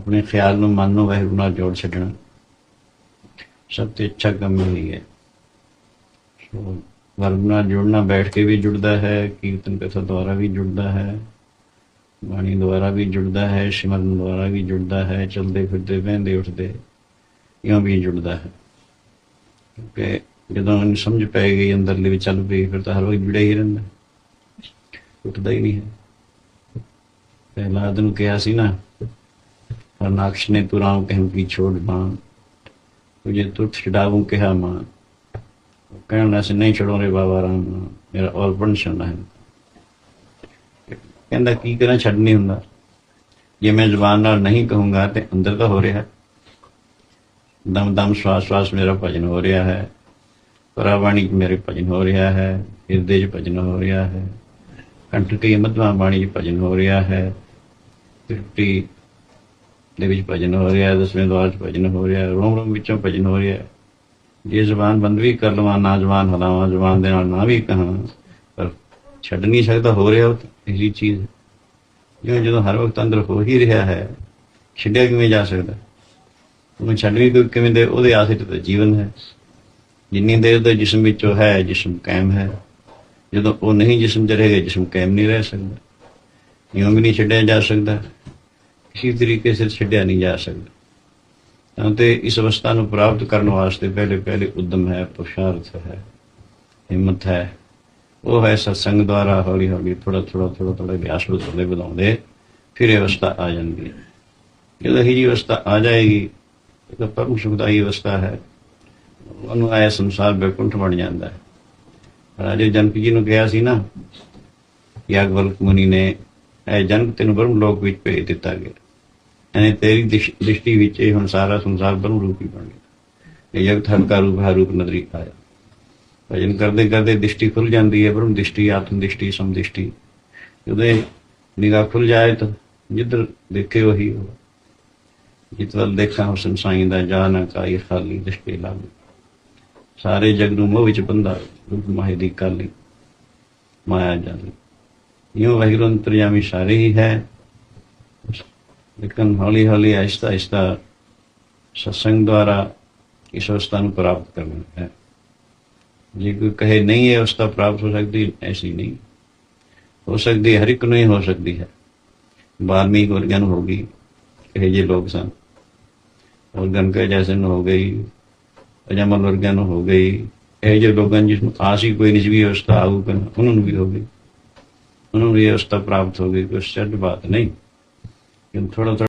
ਆਪਣੇ ਖਿਆਲ ਨੂੰ, ਮਨ ਨੂੰ ਵਾਹਿਗੁਰੂ ਨਾਲ ਜੋੜ ਛੱਡਣਾ। ਸਭ ਤੋਂ ਅੱਛਾ ਕੰਮ ਇਹ ਹੈ ਸੋ ਵਰਮ ਨਾਲ ਜੁੜਨਾ ਬੈਠ ਕੇ ਵੀ ਜੁੜਦਾ ਹੈ, ਕੀਰਤਨ ਕਥਾ ਦੁਆਰਾ ਵੀ ਜੁੜਦਾ ਹੈ, ਬਾਣੀ ਦੁਆਰਾ ਵੀ ਜੁੜਦਾ ਹੈ, ਸਿਮਰਨ ਦੁਆਰਾ ਵੀ ਜੁੜਦਾ ਹੈ, ਚਲਦੇ ਫਿਰਦੇ ਬਹਿੰਦੇ ਉੱਠਦੇ, ਇਉਂ ਵੀ ਜੁੜਦਾ ਹੈ। ਕਿਉਂਕਿ ਜਦੋਂ ਇਹਨੂੰ ਸਮਝ ਪੈ ਗਈ ਅੰਦਰਲੇ ਵਿੱਚ ਚੱਲ ਪਈ, ਫਿਰ ਤਾਂ ਹਰ ਵਕਤ ਜੁੜਿਆ ਹੀ ਰਹਿੰਦਾ। ਉੱਠਦਾ ਹੀ ਨਹੀਂ ਹੈ। ਪਹਿਲਾਂ ਨੂੰ ਕਿਹਾ ਸੀ ਨਾ ਨਾਕਸ਼ ਨੇ ਤੁਰਾਉ ਕਹਿੰ ਕੀ ਛੋੜ ਮਾਂ। ਤੁਝੇ ਤੁਠ ਛਡਾਉਂ ਕਿਹਾ ਮਾਂ। ਉਹ ਕਹਿਣ ਲੱਗਾ ਸੀ ਨਹੀਂ ਛੜੋ ਰੇ ਬਾਬਾ ਰਾਮ ਮੇਰਾ ਔਰ ਬਣ ਹੈ। ਕਹਿੰਦਾ, ਕੀ ਕਰਾਂ? ਛੱਡ ਨਹੀਂ ਹੁੰਦਾ। ਜੇ ਮੈਂ ਜ਼ੁਬਾਨ ਨਾਲ ਨਹੀਂ ਕਹੂੰਗਾ ਤੇ ਅੰਦਰ ਤਾਂ ਹੋ ਰਿਹਾ? ਦਮ ਦਮ ਸਵਾਸ ਸਵਾਸ ਮੇਰਾ ਭਜਨ ਹੋ ਰਿਹਾ ਹੈ। ਪਰਾਵਾਣੀ ਚ ਮੇਰੇ ਭਜਨ ਹੋ ਰਿਹਾ ਹੈ। ਹਿਰਦੇ ਚ ਭਜਨ ਹੋ ਰਿਹਾ ਹੈ। ਕੰਠਕੀ ਮਧਵਾ ਬਾਣੀ ਚ ਭਜਨ ਹੋ ਰਿਹਾ ਹੈ। ਤ੍ਰਿਪਟੀ ਦੇ ਵਿੱਚ ਭਜਨ ਹੋ ਰਿਹਾ, ਦਸਵੇਂ ਦਵਾਰ ਚ ਭਜਨ ਹੋ ਰਿਹਾ, ਰੋਮ ਰੋਮ ਵਿੱਚੋਂ ਭਜਨ ਹੋ ਰਿਹਾ। ਜੇ ਜਬਾਨ ਬੰਦ ਵੀ ਕਰ ਲਵਾਂ, ਨਾ ਜ਼ੁਬਾਨ ਹਲਾਵਾਂ, ਜ਼ੁਬਾਨ ਦੇ ਨਾਲ ਨਾ ਵੀ ਕਹਾਂ, ਪਰ ਛੱਡ ਨਹੀਂ ਸਕਦਾ, ਹੋ ਰਿਹਾ ਇਹੀ ਚੀਜ਼। ਜਿਵੇਂ ਜਦੋਂ ਹਰ ਵਕਤ ਅੰਦਰ ਹੋ ਹੀ ਰਿਹਾ ਹੈ, ਛੱਡਿਆ ਕਿਵੇਂ ਜਾ ਸਕਦਾ? ਉਹਨੂੰ ਛੱਡ ਵੀ ਕੋਈ ਕਿਵੇਂ ਦੇ, ਉਹਦੇ ਆਸਰੇ ਤਾਂ ਜੀਵਨ ਹੈ। ਜਿੰਨੀ ਦੇਰ ਦਾ ਜਿਸਮ ਵਿੱਚ ਉਹ ਹੈ, ਜਿਸਮ ਕਾਇਮ ਹੈ। ਜਦੋਂ ਉਹ ਨਹੀਂ ਜਿਸਮ ਚ ਰਹੇਗਾ, ਜਿਸਮ ਕਾਇਮ ਨਹੀਂ ਰਹਿ ਸਕਦਾ। ਇਉਂ ਵੀ ਨਹੀਂ ਛੱਡਿਆ ਜਾ ਸਕਦਾ। ਕਿਸੇ ਤਰੀਕੇ ਸਿਰ ਛੱਡਿਆ ਨਹੀਂ ਜਾ ਸਕਦਾ। ਤੇ ਇਸ ਅਵਸਥਾ ਨੂੰ ਪ੍ਰਾਪਤ ਕਰਨ ਵਾਸਤੇ ਪਹਿਲੇ ਪਹਿਲੇ ਉਦਮ ਹੈ, ਪੁਰਸ਼ਾਰਥ ਹੈ, ਹਿੰਮਤ ਹੈ। ਉਹ ਹੈ ਸਤਸੰਗ ਦੁਆਰਾ ਹੌਲੀ ਹੌਲੀ ਥੋੜਾ ਥੋੜਾ ਥੋੜਾ ਥੋੜਾ ਅਭਿਆਸ ਵਧਾਉਂਦੇ ਵਧਾਉਂਦੇ, ਫਿਰ ਇਹ ਅਵਸਥਾ ਆ ਜਾਂਦੀ ਹੈ। ਜਦੋਂ ਇਹ ਜੀ ਅਵਸਥਾ ਆ ਜਾਏਗੀ ਤਾਂ ਪਰਮ ਸੁਖਦਾਈ ਅਵਸਥਾ ਹੈ। ਉਹਨੂੰ ਆਇਆ ਸੰਸਾਰ ਬੇਕੁੰਠ ਬਣ ਜਾਂਦਾ ਹੈ। ਰਾਜੇ ਜਨਕ ਜੀ ਨੂੰ ਕਿਹਾ ਸੀ ਨਾ, ਯਾਗਵਲਕ ਮੁਨੀ ਨੇ ਇਹ ਜਨਕ ਤੈਨੂੰ ਬ੍ਰਹਮ ਲੋਕ ਵਿੱਚ ਭੇਜ ਦਿੱਤਾ ਗਿਆ। ਐਨੇ ਤੇਰੀ ਦ੍ਰਿਸ਼ਟੀ ਵਿੱਚ ਇਹ ਹੁਣ ਸਾਰਾ ਸੰਸਾਰ ਬ੍ਰਹਮ ਰੂਪੀ ਬਣ ਗਿਆ। ਇਹ ਜਗਤ ਹਲਕਾ ਰੂਪ ਹੈ ਰੂਪ ਨਦਰੀ ਆਇਆ। ਭਜਨ ਕਰਦੇ ਕਰਦੇ ਦ੍ਰਿਸ਼ਟੀ ਖੁੱਲ ਜਾਂਦੀ ਹੈ, ਬ੍ਰਹਮ ਦ੍ਰਿਸ਼ਟੀ, ਆਤਮ ਦ੍ਰਿਸ਼ਟੀ, ਸਮ ਦ੍ਰਿਸ਼ਟੀ। ਜਦੋਂ ਨਿਗਾਹ ਖੁੱਲ ਜਾਏ ਤਾਂ ਜਿੱਧਰ ਦੇਖੇ ਉਹੀ ਹੋ ਜਿਤ ਵੱਲ ਦੇਖਾਂ ਹੁਸਨ ਸਾਈਂ ਦਾ ਜਾਨ ਕਾਈ ਖਾਲੀ ਦ੍ਰਿਸ਼ਟੀ ਲਾਗੇ ਸਾਰੇ ਜਗ ਨੂੰ ਮੋਹ ਵਿੱਚ ਬੰਦਾ ਰੂਪ ਮਾਹੀ ਦੀ ਕਾਲੀ। ਮਾਇਆ ਜਾਲੀ ਇਉਂ ਵਾਹਿਗੁਰੂ ਅੰਤਰਯਾਮੀ ਸਾਰੇ ਹੀ ਹੈ ਲੇਕਿਨ ਹੌਲੀ ਹੌਲੀ ਆਹਿਸਤਾ ਆਹਿਸਤਾ ਸਤਸੰਗ ਦੁਆਰਾ ਇਸ ਅਵਸਥਾ ਨੂੰ ਪ੍ਰਾਪਤ ਕਰਨਾ ਹੈ ਜੇ ਕੋਈ ਕਹੇ ਨਹੀਂ ਇਹ ਅਵਸਥਾ ਪ੍ਰਾਪਤ ਹੋ ਸਕਦੀ ਐਸੀ ਨਹੀਂ ਹੋ ਸਕਦੀ ਹੈ, ਹਰ ਇੱਕ ਨੂੰ ਹੀ ਹੋ ਸਕਦੀ ਹੈ ਵਾਲਮੀਕ ਵਰਗਿਆਂ ਨੂੰ ਹੋ ਗਈ ਇਹ ਜੇ ਲੋਕ ਸਨ और गणका जैसे न हो गई अजमल वर्गन हो गई ਇਹ ਜਿਹੇ ਲੋਕਾਂ ਜਿਸ ਨੂੰ ਆਸ ਹੀ ਕੋਈ ਨਿਜਵੀ ਅਵਸਥਾ ਆਊਗਾ ਉਹਨਾਂ ਨੂੰ ਵੀ ਹੋ ਗਈ ਉਹਨਾਂ ਨੂੰ ਇਹ ਅਵਸਥਾ ਪ੍ਰਾਪਤ ਹੋ ਗਈ ਕੋਈ ਸੱਚ ਬਾਤ ਨਹੀਂ। ਕਿ ਥੋੜਾ ਥੋੜਾ